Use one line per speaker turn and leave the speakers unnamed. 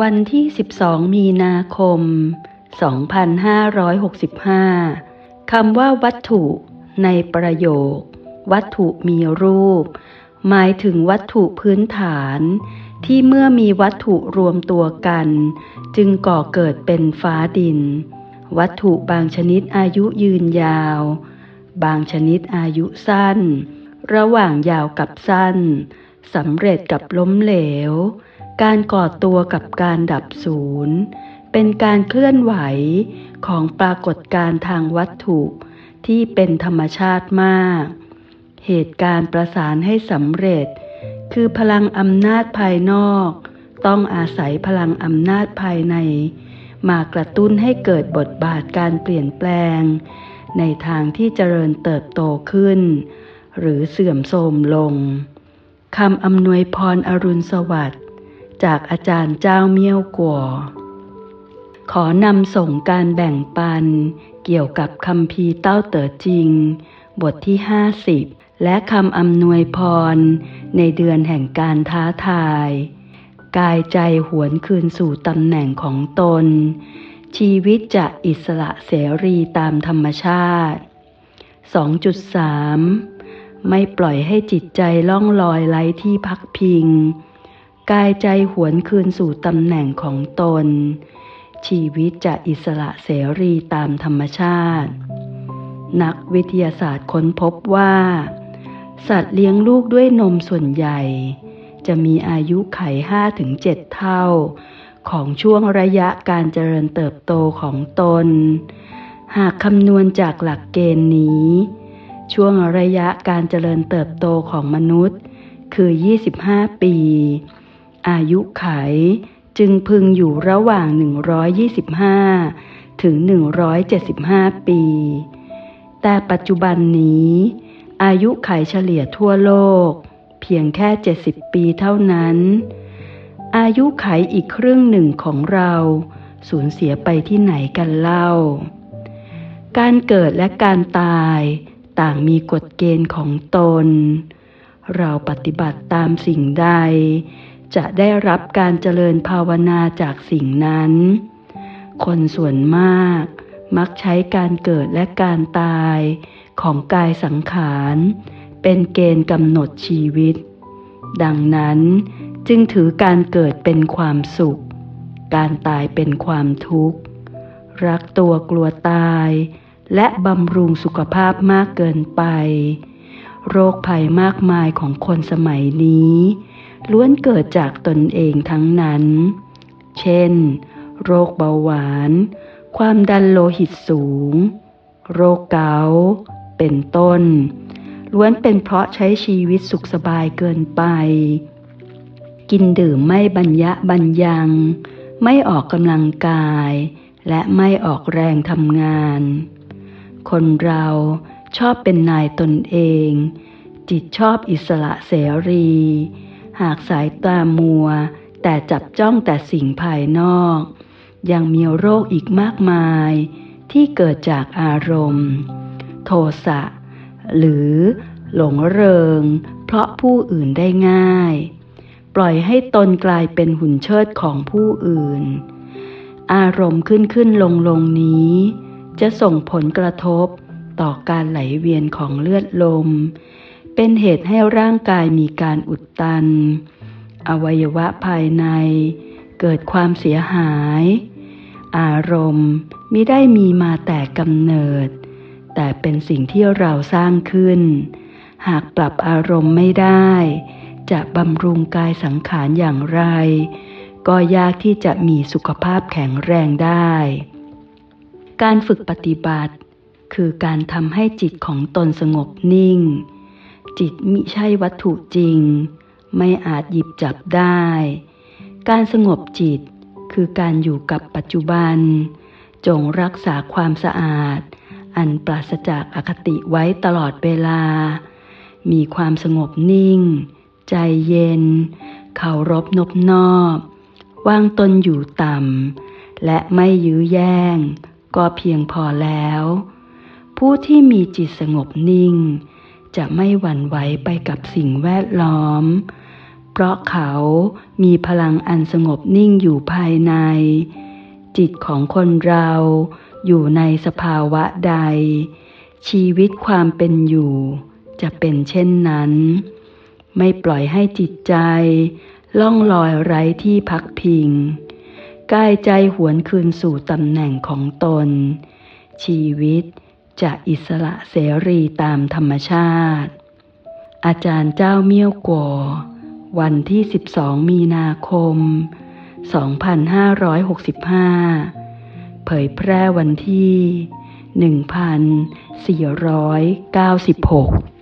วันที่ 12 มีนาคม 2565 คำว่าวัตถุในประโยค วัตถุมีรูป หมายถึงวัตถุพื้นฐาน ที่เมื่อมีวัตถุรวมตัวกัน จึงก่อเกิดเป็นฟ้าดิน วัตถุบางชนิดอายุยืนยาว บางชนิดอายุสั้น ระหว่างยาวกับสั้นสำเร็จกับล้มเหลว การก่อตัวกับการดับศูนย์เป็นการเคลื่อนไหวของปรากฏการณ์ทางวัตถุที่เป็นธรรมชาติมาก เหตุการณ์ประสานให้สำเร็จ คือพลังอำนาจภายนอก ต้องอาศัยพลังอำนาจภายใน มากระตุ้นให้เกิดบทบาทการเปลี่ยนแปลง ในทางที่เจริญเติบโตขึ้น หรือเสื่อมโทรมลงคำอำนวยพรอรุณสวัสดิ์ จากอาจารย์เจ้าเมี่ยวกัวขอนำส่งการแบ่งปัน เกี่ยวกับคำพีเต้าเต๋อจริง บทที่50และคำอำนวยพร ในเดือนแห่งการท้าทาย กายใจหวนคืนสู่ตำแหน่งของตน ชีวิตจะอิสระเสรีตามธรรมชาติ 2.3 ไม่ปล่อยให้จิตใจล่องลอยไร้ที่พักพิง กายใจหวนคืนสู่ตำแหน่งของตน ชีวิตจะอิสระเสรีตามธรรมชาติ นักวิทยาศาสตร์ค้นพบว่า สัตว์เลี้ยงลูกด้วยนมส่วนใหญ่ จะมีอายุไข 5-7 เท่า ของช่วงระยะการเจริญเติบโตของตน หากคำนวณจากหลักเกณฑ์นี้ ช่วงระยะการเจริญเติบโตของมนุษย์ คือ 25 ปี อายุไข จึงพึงอยู่ระหว่าง 125 ถึง 175 ปี แต่ปัจจุบันนี้ อายุไขเฉลี่ยทั่วโลก เพียงแค่ 70 ปีเท่านั้น อายุไขอีกครึ่งหนึ่งของเราสูญเสียไปที่ไหนกันเล่า การเกิดและการตายต่างมีกฎเกณฑ์ของตน เราปฏิบัติตามสิ่งใด จะได้รับการเจริญภาวนาจากสิ่งนั้น คนส่วนมาก มักใช้การเกิดและการตายของกายสังขาร เป็นเกณฑ์กำหนดชีวิต ดังนั้นจึงถือการเกิดเป็นความสุข การตายเป็นความทุกข์ รักตัวกลัวตาย และบำรุงสุขภาพมากเกินไป โรคภัยมากมายของคนสมัยนี้ ล้วนเกิดจากตนเองทั้งนั้น เช่น โรคเบาหวาน ความดันโลหิตสูง โรคเกาต์เป็นต้น ล้วนเป็นเพราะใช้ชีวิตสุขสบายเกินไป กินดื่มไม่บรรยะบรรยัง ไม่ออกกำลังกาย และไม่ออกแรงทำงาน คนเราชอบเป็นนายตนเอง จิตชอบอิสระเสรี หากสายตามัว แต่จับจ้องแต่สิ่งภายนอก ยังมีโรคอีกมากมาย ที่เกิดจากอารมณ์ โทสะหรือหลงเริง เพราะผู้อื่นได้ง่าย ปล่อยให้ตนกลายเป็นหุ่นเชิดของผู้อื่น อารมณ์ขึ้นขึ้นลงลงนี้ จะส่งผลกระทบต่อการไหลเวียนของเลือดลม เป็นเหตุให้ร่างกายมีการอุดตัน อวัยวะภายใน เกิดความเสียหาย อารมณ์มิได้มีมาแต่กำเนิด แต่เป็นสิ่งที่เราสร้างขึ้น หากปรับอารมณ์ไม่ได้ จะบำรุงกายสังขารอย่างไร ก็ยากที่จะมีสุขภาพแข็งแรงได้ การฝึกปฏิบัติ คือการทำให้จิตของตนสงบนิ่ง จิตมิใช่วัตถุจริง ไม่อาจหยิบจับได้ การสงบจิตคือการอยู่กับปัจจุบัน จงรักษาความสะอาด อันปราศจากอคติไว้ตลอดเวลา มีความสงบนิ่ง ใจเย็น เคารพนบนอบวางตนอยู่ต่ำ และไม่ยื้อแย่ง ก็เพียงพอแล้ว ผู้ที่มีจิตสงบนิ่ง จะไม่หวั่นไหวไปกับสิ่งแวดล้อม เพราะเขามีพลังอันสงบนิ่งอยู่ภายใน จิตของคนเราอยู่ในสภาวะใด ชีวิตความเป็นอยู่ จะเป็นเช่นนั้น ไม่ปล่อยให้จิตใจ ล่องลอยไร้ที่พักพิงกายใจหวนคืนสู่ตำแหน่งของตน ชีวิต จะอิสระเสรีตามธรรมชาติ อาจารย์เจ้าเมี่ยวกัววันที่ 12 มีนาคม 2565 เผยแพร่วันที่ 1496